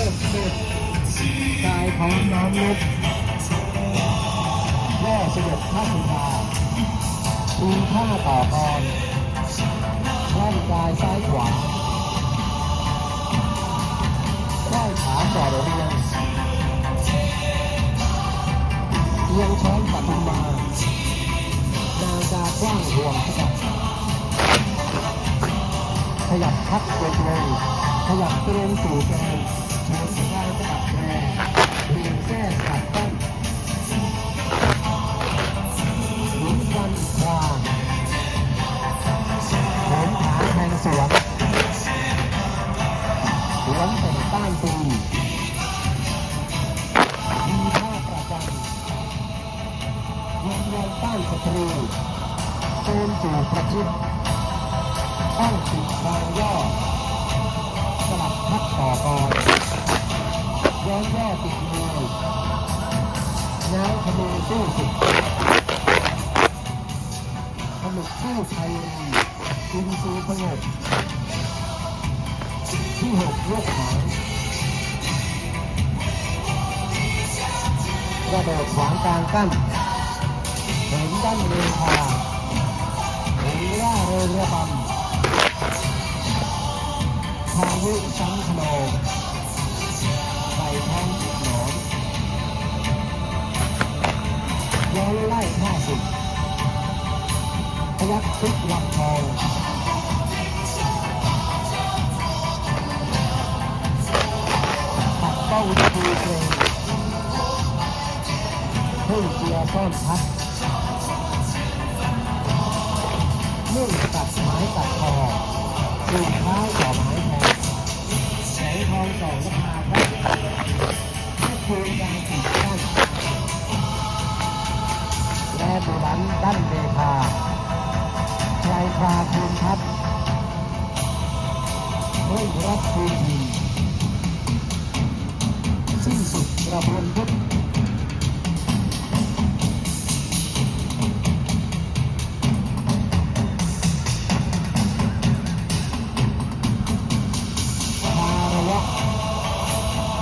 ริ่มเด็ดกายของน้องลุกแย่เสด็จพระสุธาทูลข้าต่อกรร่างกายซ้ายขวาได้ขาจ่อเรียงเรียงช้อนปฐุมมานางจากว้างห่วงขยับขยับพักเกรงขยับเกรงสู่แกงโชว์สกาเรียงแก้กัดต้นสวนสวนแต่งต้านตีมีท่าปรง ต้านศัตรูโจมสู่ประชิดต้องติดบางย่อสลับพัดต่อกร ย้อนแย่ติดมือง้างขมือสู้สุดขนุกสู้ชัยรีกุนซูสงบที่หกยกหางกระโดดขวางกลางกั้นเห็นด้านเรือพาเห็นว่าเรือเระบำพายุสังขโน ใส่ท้งหนอนย้อนไล่ข้าศึกพยักทุกลำทองตัดเป้าทูเกรงพึ่งเจียซ่อนพัดมุ่งตัดไม้ตัดคอสูงเท้าต่ ให้คืนการขีดกั้นแลบุรันด้านเดพาใครปราคูณทัพเฮ้ยรักคูณทีสิ้นสุดกระบวนพุทธ